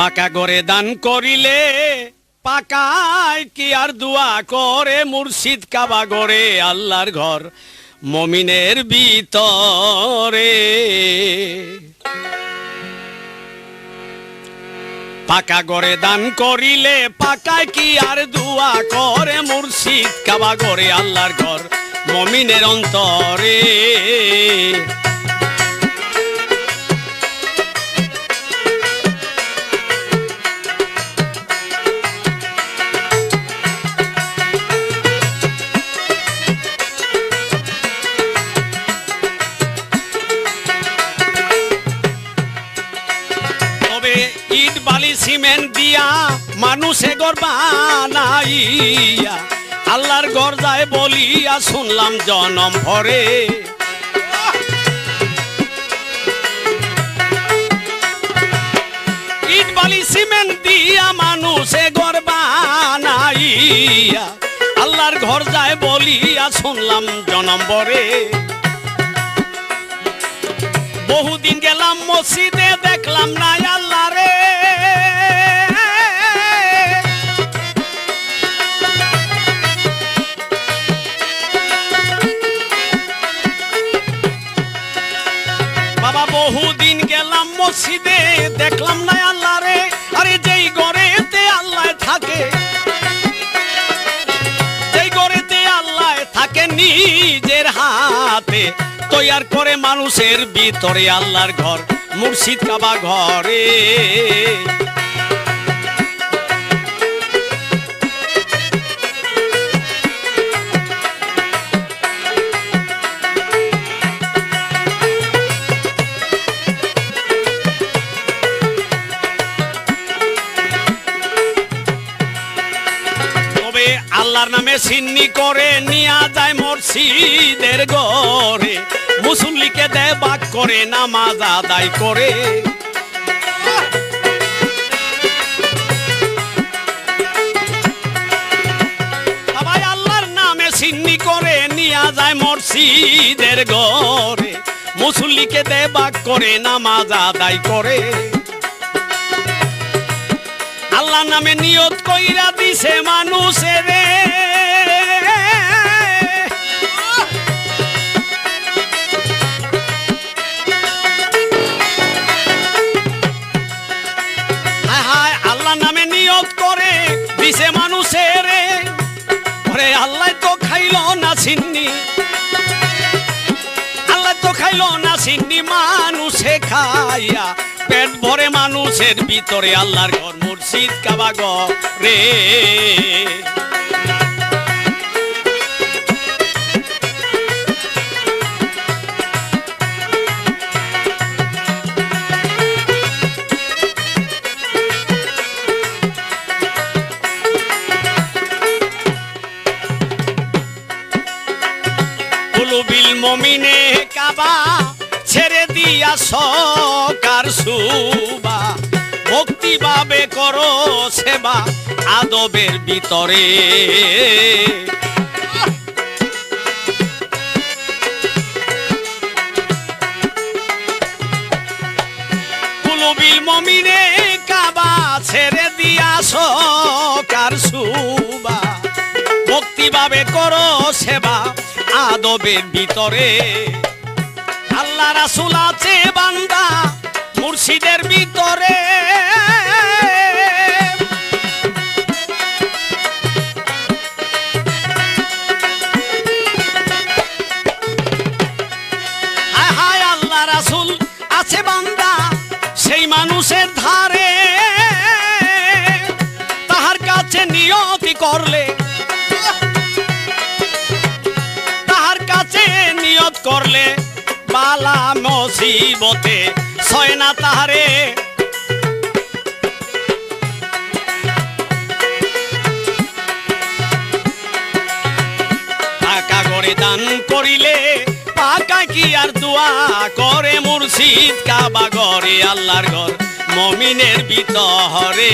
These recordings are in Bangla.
পাকা করে দান করিলে পাকায় কি আর দোয়া করে মুর্শিদ কাবা গড়ে আল্লাহর ঘর মমিনের ভিতরে? পাকা গড়ে দান করিলে পাকায় কি আর দোয়া করে মুর্শিদ কাবা গড়ে আল্লাহর ঘর মমিনের অন্তরে? মানুষে ঘর বানাইয়া, আল্লাহর যায় বলিয়া শুনলাম জনম ভরে। ইট বালি সিমেন্ট দিয়া মানুষে আল্লাহর ঘর যায় বলিয়া শুনলাম জনম ভরে। বহুদিন গেলাম মসজিদে, দেখলাম না আল্লাহ মসজিদে দেখলাম না আল্লাহ রে। আরে যেই গড়েতে আল্লাহ থাকে, যেই গড়েতে আল্লাহ থাকে নিজের হাতে তৈয়ার করে মানুষের ভিতরে আল্লাহর ঘর মুর্শিদ কাবা ঘরে। আল্লাহর নামে সিন্নি করে নিয়া যায় মসজিদের ঘরে মুসল্লিকে দেয় করে, নামাজ আদায় করে। মসজিদের মুসল্লিকে দেয় বাক করে, নামাজ আদায় করে। আল্লাহ নামে নিয়ত কইরা দিছে মানুষের। ওরে আল্লাহ তো খাইল না সিন্নি। আল্লাহ তো খাইল না সিন্নি মানুষে খাইয়া। পেট ভরে মানুষের ভিতরে আল্লাহর ঘর মুর্শিদ কাবাগ রে। মমিনে কাবা ছেড়ে দিয়া সকার সুবা। ভক্তি ভাবে করো সেবা আদবের ভিতরে। কুলুবিল মমিনে কাবা ছেড়ে দিয়া সকার সুবা। ভক্তিভাবে করো সেবা আদবের ভিতরে। আল্লাহ রাসুল আছে বান্দা মুর্শিদের ভিতরে। আছে বান্দা সেই মানুষের ধারে। তাহার কাছে নিয়তি করলে করলে বালা মসিবতে ছয় না তাহারে। টাকা করে দান করিলে পাকা কি আর দোয়া করে মুর্শিদ কাবা ঘরে আল্লাহর ঘর, মমিনের ভিতরে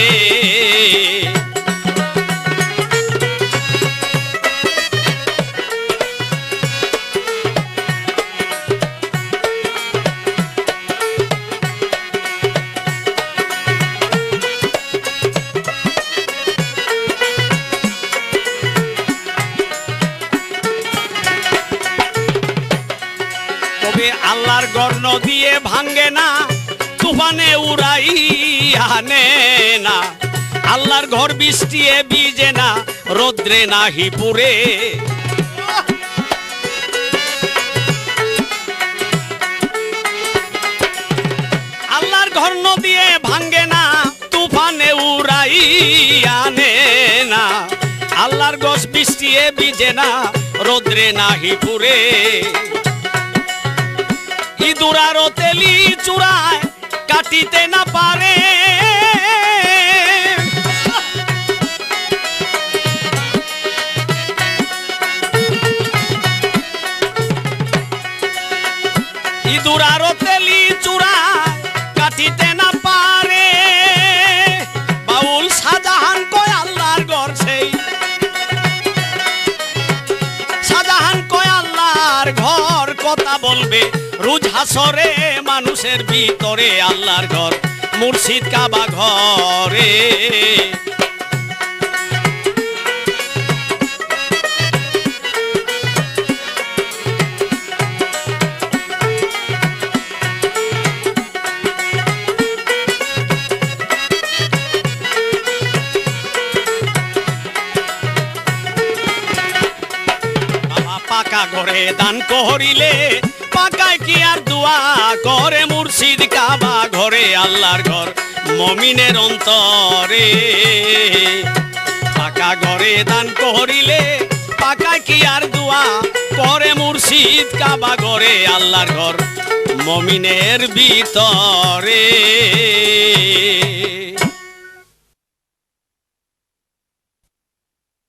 আল্লাহর গর্ণ দিয়ে ভাঙ্গে না, তুফানে উড়াই আনে না। আল্লাহর ঘর বৃষ্টিয়ে বিজে না, রোদ্রে নাহি পুরে আল্লাহর ঘর নদিয়ে ভাঙ্গে না, তুফানে উড়াই আনে না। আল্লাহর গছ বৃষ্টিয়ে বিজে না, রোদ্রে নাহি পুরে ইঁদুরারও তেলি চূড়ায় কাটিতে না পারে। ইঁদুরারও তেলি চূড়ায় কাটিতে না পারে। বাউল শাহজাহান কয় আল্লাহর ঘর সেই। শাহজাহান কয় আল্লাহর ঘর কথা বলবে। রুজ হাসরে মানুষের ভিতরে আল্লাহর ঘর মুর্শিদ কাবা ঘরে। ঘরে দান করিলে, পাকায় কি আর দোয়া করে মুর্শিদ কাবা ঘরে, আল্লাহর ঘর মমিনের অন্তরে? পাকা ঘরে দান করিলে, পাকায় কি আর দোয়া করে মুর্শিদ কাবা ঘরে, আল্লাহর ঘর মমিনের ভিতরে?